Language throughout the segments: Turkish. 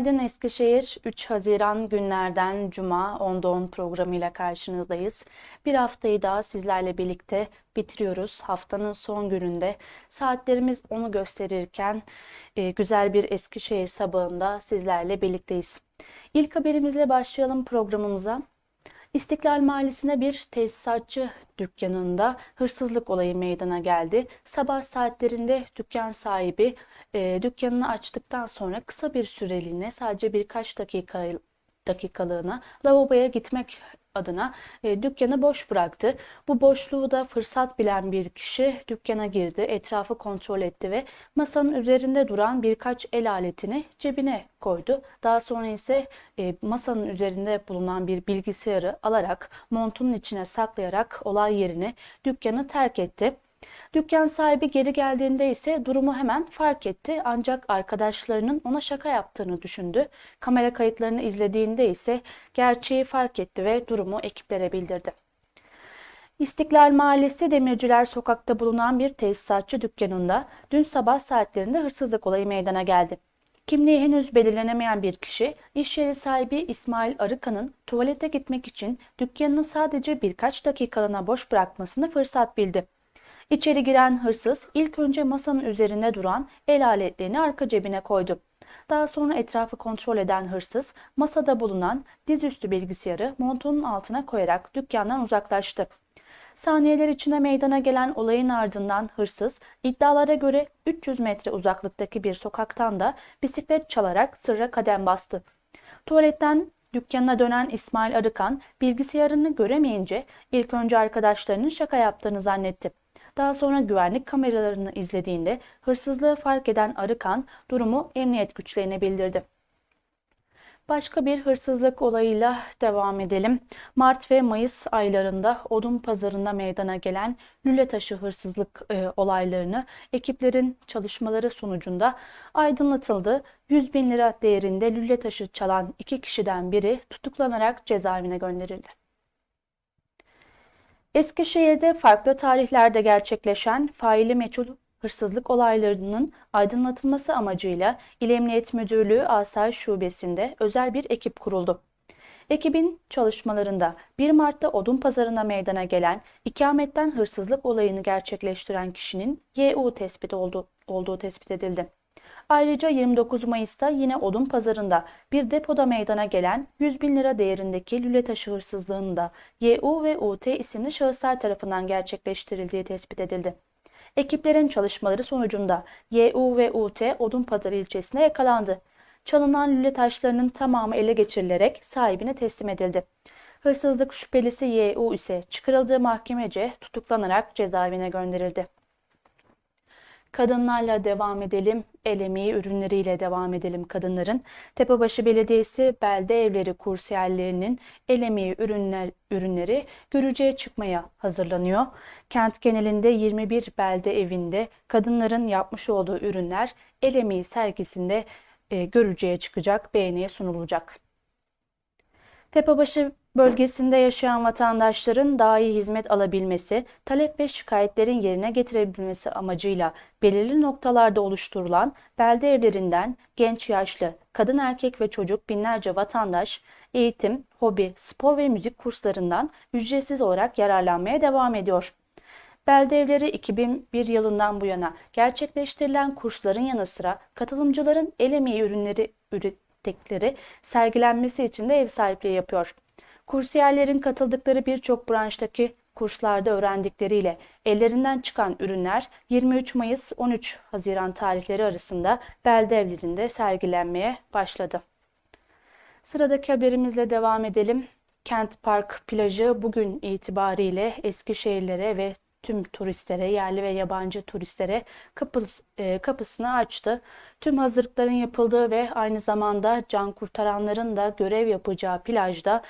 Günaydın Eskişehir. 3 Haziran günlerden Cuma 10'da 10 programıyla karşınızdayız. Bir haftayı daha sizlerle birlikte bitiriyoruz. Haftanın son gününde saatlerimiz onu gösterirken e, güzel bir Eskişehir sabahında sizlerle birlikteyiz. İlk haberimizle başlayalım programımıza. İstiklal Mahallesi'ne bir tesisatçı dükkanında hırsızlık olayı meydana geldi. Sabah saatlerinde dükkan sahibi e, dükkanını açtıktan sonra kısa bir süreliğine sadece birkaç dakika dakikalığına lavaboya gitmek adına e, dükkanı boş bıraktı. Bu boşluğu da fırsat bilen bir kişi dükkana girdi, etrafı kontrol etti ve masanın üzerinde duran birkaç el aletini cebine koydu. Daha sonra ise e, masanın üzerinde bulunan bir bilgisayarı alarak montunun içine saklayarak olay yerini dükkanı terk etti. Dükkan sahibi geri geldiğinde ise durumu hemen fark etti ancak arkadaşlarının ona şaka yaptığını düşündü. Kamera kayıtlarını izlediğinde ise gerçeği fark etti ve durumu ekiplere bildirdi. İstiklal Mahallesi Demirciler Sokak'ta bulunan bir tesisatçı dükkanında dün sabah saatlerinde hırsızlık olayı meydana geldi. Kimliği henüz belirlenemeyen bir kişi, iş yeri sahibi İsmail Arıkan'ın tuvalete gitmek için dükkanını sadece birkaç dakikalığına boş bırakmasını fırsat bildi. İçeri giren hırsız ilk önce masanın üzerinde duran el aletlerini arka cebine koydu. Daha sonra etrafı kontrol eden hırsız masada bulunan dizüstü bilgisayarı montunun altına koyarak dükkandan uzaklaştı. Saniyeler içinde meydana gelen olayın ardından hırsız iddialara göre 300 metre uzaklıktaki bir sokaktan da bisiklet çalarak sırra kadem bastı. Tuvaletten dükkanına dönen İsmail Arıkan bilgisayarını göremeyince ilk önce arkadaşlarının şaka yaptığını zannetti. Daha sonra güvenlik kameralarını izlediğinde hırsızlığı fark eden Arıkan durumu emniyet güçlerine bildirdi. Başka bir hırsızlık olayıyla devam edelim. Mart ve Mayıs aylarında odun pazarında meydana gelen lüle taşı hırsızlık e, olaylarını ekiplerin çalışmaları sonucunda aydınlatıldı. 100 bin lira değerinde lüle taşı çalan iki kişiden biri tutuklanarak cezaevine gönderildi. Eskişehir'de farklı tarihlerde gerçekleşen faili meçhul hırsızlık olaylarının aydınlatılması amacıyla İl Emniyet Müdürlüğü Asayiş Şubesi'nde özel bir ekip kuruldu. Ekibin çalışmalarında 1 Mart'ta odun pazarına meydana gelen ikametten hırsızlık olayını gerçekleştiren kişinin YU tespit oldu, olduğu tespit edildi. Ayrıca 29 Mayıs'ta yine odun pazarında bir depoda meydana gelen 100 bin lira değerindeki lüle taşı hırsızlığında YU ve UT isimli şahıslar tarafından gerçekleştirildiği tespit edildi. Ekiplerin çalışmaları sonucunda YU ve UT odun pazarı ilçesine yakalandı. Çalınan lüle taşlarının tamamı ele geçirilerek sahibine teslim edildi. Hırsızlık şüphelisi YU ise çıkarıldığı mahkemece tutuklanarak cezaevine gönderildi. Kadınlarla devam edelim. El emeği ürünleriyle devam edelim kadınların. Tepebaşı Belediyesi belde evleri kursiyerlerinin el emeği ürünler, ürünleri görücüye çıkmaya hazırlanıyor. Kent genelinde 21 belde evinde kadınların yapmış olduğu ürünler el emeği sergisinde e, görücüye çıkacak, beğeniye sunulacak. Tepebaşı bölgesinde yaşayan vatandaşların daha iyi hizmet alabilmesi, talep ve şikayetlerin yerine getirebilmesi amacıyla belirli noktalarda oluşturulan belde evlerinden genç yaşlı, kadın erkek ve çocuk binlerce vatandaş eğitim, hobi, spor ve müzik kurslarından ücretsiz olarak yararlanmaya devam ediyor. Belde evleri 2001 yılından bu yana gerçekleştirilen kursların yanı sıra katılımcıların el emeği ürünleri ürettikleri sergilenmesi için de ev sahipliği yapıyor. Kursiyerlerin katıldıkları birçok branştaki kurslarda öğrendikleriyle ellerinden çıkan ürünler 23 Mayıs 13 Haziran tarihleri arasında belde evlerinde sergilenmeye başladı. Sıradaki haberimizle devam edelim. Kent Park plajı bugün itibariyle Eskişehirlere ve tüm turistlere, yerli ve yabancı turistlere e, kapısını açtı. Tüm hazırlıkların yapıldığı ve aynı zamanda can kurtaranların da görev yapacağı plajda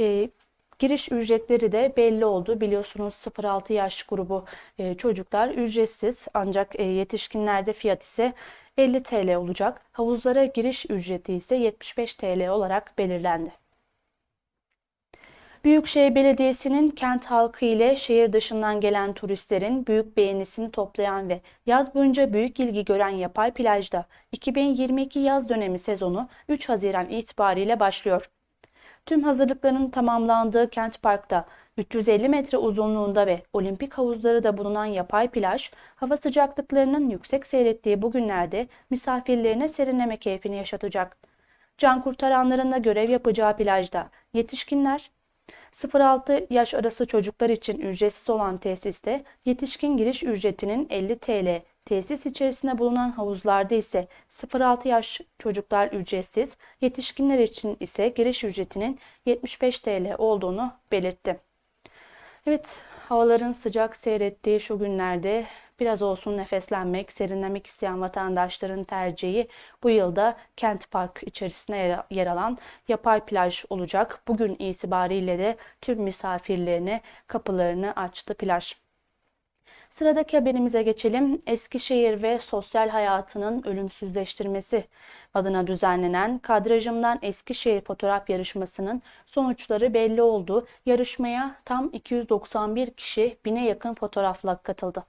e, Giriş ücretleri de belli oldu. Biliyorsunuz 0-6 yaş grubu e, çocuklar ücretsiz ancak e, yetişkinlerde fiyat ise 50 TL olacak. Havuzlara giriş ücreti ise 75 TL olarak belirlendi. Büyükşehir Belediyesi'nin kent halkı ile şehir dışından gelen turistlerin büyük beğenisini toplayan ve yaz boyunca büyük ilgi gören yapay plajda 2022 yaz dönemi sezonu 3 Haziran itibariyle başlıyor. Tüm hazırlıkların tamamlandığı Kent Park'ta 350 metre uzunluğunda ve olimpik havuzları da bulunan yapay plaj, hava sıcaklıklarının yüksek seyrettiği bu günlerde misafirlerine serinleme keyfini yaşatacak. Can kurtaranların da görev yapacağı plajda yetişkinler, 0-6 yaş arası çocuklar için ücretsiz olan tesiste yetişkin giriş ücretinin 50 TL, tesis içerisinde bulunan havuzlarda ise 0-6 yaş çocuklar ücretsiz, yetişkinler için ise giriş ücretinin 75 TL olduğunu belirtti. Evet, havaların sıcak seyrettiği şu günlerde biraz olsun nefeslenmek, serinlemek isteyen vatandaşların tercihi bu yılda Kent Park içerisinde yer alan yapay plaj olacak. Bugün itibariyle de tüm misafirlerine kapılarını açtı plaj. Sıradaki haberimize geçelim. Eskişehir ve sosyal hayatının ölümsüzleştirmesi adına düzenlenen Kadrajımdan Eskişehir fotoğraf yarışmasının sonuçları belli oldu. Yarışmaya tam 291 kişi bine yakın fotoğrafla katıldı.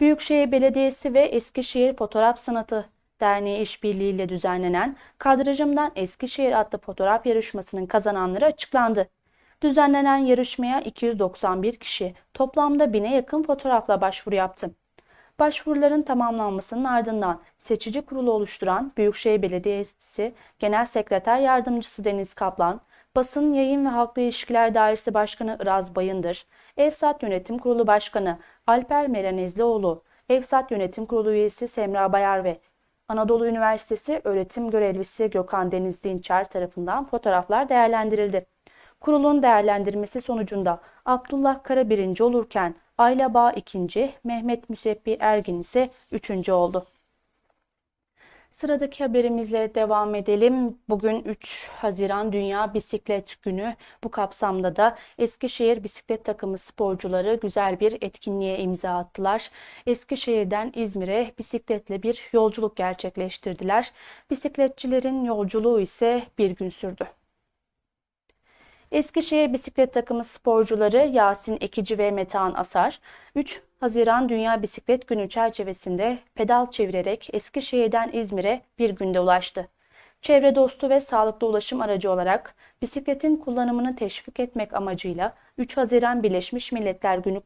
Büyükşehir Belediyesi ve Eskişehir Fotoğraf Sanatı Derneği işbirliğiyle düzenlenen Kadrajımdan Eskişehir adlı fotoğraf yarışmasının kazananları açıklandı. Düzenlenen yarışmaya 291 kişi toplamda 1000'e yakın fotoğrafla başvuru yaptı. Başvuruların tamamlanmasının ardından seçici kurulu oluşturan Büyükşehir Belediyesi Genel Sekreter Yardımcısı Deniz Kaplan, Basın Yayın ve Halkla İlişkiler Dairesi Başkanı Iraz Bayındır, Evsat Yönetim Kurulu Başkanı Alper Meranezlioğlu, Evsat Yönetim Kurulu üyesi Semra Bayar ve Anadolu Üniversitesi öğretim görevlisi Gökhan Deniz Dinçer tarafından fotoğraflar değerlendirildi. Kurulun değerlendirmesi sonucunda Abdullah Kara birinci olurken Ayla Bağ ikinci, Mehmet Müsebbi Ergin ise üçüncü oldu. Sıradaki haberimizle devam edelim. Bugün 3 Haziran Dünya Bisiklet Günü. Bu kapsamda da Eskişehir Bisiklet Takımı sporcuları güzel bir etkinliğe imza attılar. Eskişehir'den İzmir'e bisikletle bir yolculuk gerçekleştirdiler. Bisikletçilerin yolculuğu ise bir gün sürdü. Eskişehir Bisiklet Takımı sporcuları Yasin Ekici ve Metehan Asar, 3 Haziran Dünya Bisiklet Günü çerçevesinde pedal çevirerek Eskişehir'den İzmir'e bir günde ulaştı. Çevre dostu ve sağlıklı ulaşım aracı olarak bisikletin kullanımını teşvik etmek amacıyla 3 Haziran Birleşmiş Milletler Günü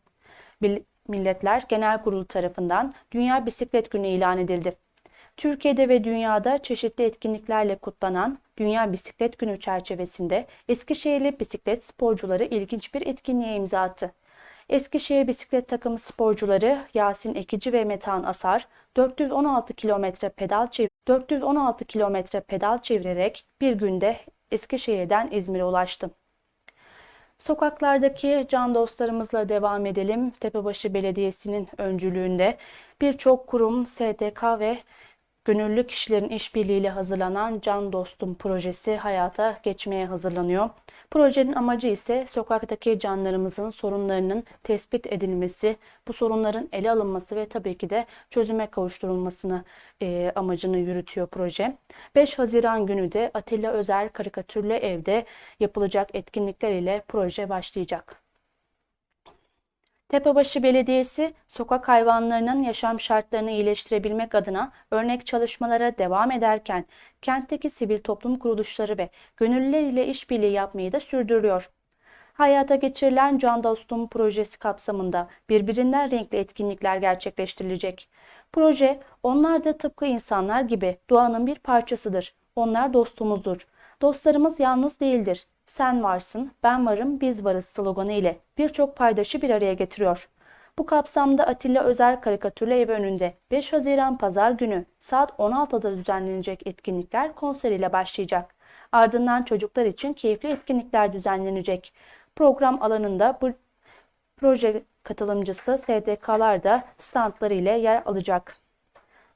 Milletler Genel Kurulu tarafından Dünya Bisiklet Günü ilan edildi. Türkiye'de ve dünyada çeşitli etkinliklerle kutlanan Dünya Bisiklet Günü çerçevesinde Eskişehirli bisiklet sporcuları ilginç bir etkinliğe imza attı. Eskişehir bisiklet takımı sporcuları Yasin Ekici ve Metan Asar 416 kilometre pedal çev 416 kilometre pedal çevirerek bir günde Eskişehir'den İzmir'e ulaştı. Sokaklardaki can dostlarımızla devam edelim. Tepebaşı Belediyesi'nin öncülüğünde birçok kurum, STK ve gönüllü kişilerin işbirliğiyle hazırlanan Can Dostum projesi hayata geçmeye hazırlanıyor. Projenin amacı ise sokaktaki canlarımızın sorunlarının tespit edilmesi, bu sorunların ele alınması ve tabii ki de çözüme kavuşturulmasını e, amacını yürütüyor proje. 5 Haziran günü de Atilla Özel Karikatürlü Ev'de yapılacak etkinlikler ile proje başlayacak. Tepebaşı Belediyesi sokak hayvanlarının yaşam şartlarını iyileştirebilmek adına örnek çalışmalara devam ederken kentteki sivil toplum kuruluşları ve gönüllüler ile işbirliği yapmayı da sürdürüyor. Hayata geçirilen Can Dostum projesi kapsamında birbirinden renkli etkinlikler gerçekleştirilecek. Proje, onlar da tıpkı insanlar gibi doğanın bir parçasıdır. Onlar dostumuzdur. Dostlarımız yalnız değildir. Sen varsın, ben varım, biz varız sloganı ile birçok paydaşı bir araya getiriyor. Bu kapsamda Atilla Özel Karikatürlü Evi önünde 5 Haziran Pazar günü saat 16'da düzenlenecek etkinlikler konseriyle başlayacak. Ardından çocuklar için keyifli etkinlikler düzenlenecek. Program alanında bu proje katılımcısı SDK'lar da standları ile yer alacak.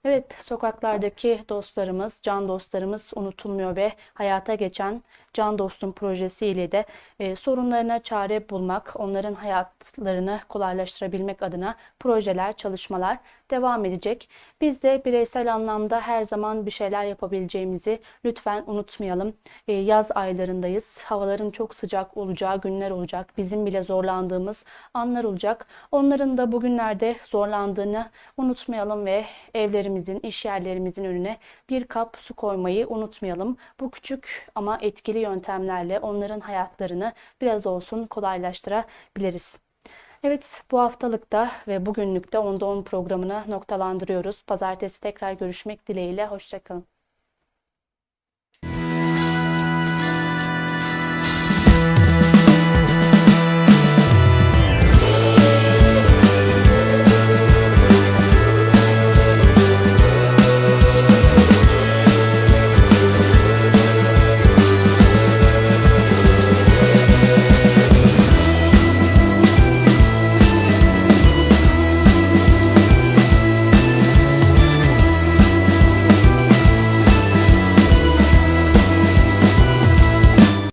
Evet, sokaklardaki dostlarımız, can dostlarımız unutulmuyor ve hayata geçen Can Dostum projesi ile de e, sorunlarına çare bulmak, onların hayatlarını kolaylaştırabilmek adına projeler, çalışmalar devam edecek. Biz de bireysel anlamda her zaman bir şeyler yapabileceğimizi lütfen unutmayalım. E, yaz aylarındayız. Havaların çok sıcak olacağı günler olacak. Bizim bile zorlandığımız anlar olacak. Onların da bugünlerde zorlandığını unutmayalım ve evlerimizin, iş yerlerimizin önüne bir kap su koymayı unutmayalım. Bu küçük ama etkili yöntemlerle onların hayatlarını biraz olsun kolaylaştırabiliriz. Evet, bu haftalıkta ve bugünlükte Onda 10 programını noktalandırıyoruz. Pazartesi tekrar görüşmek dileğiyle. Hoşçakalın.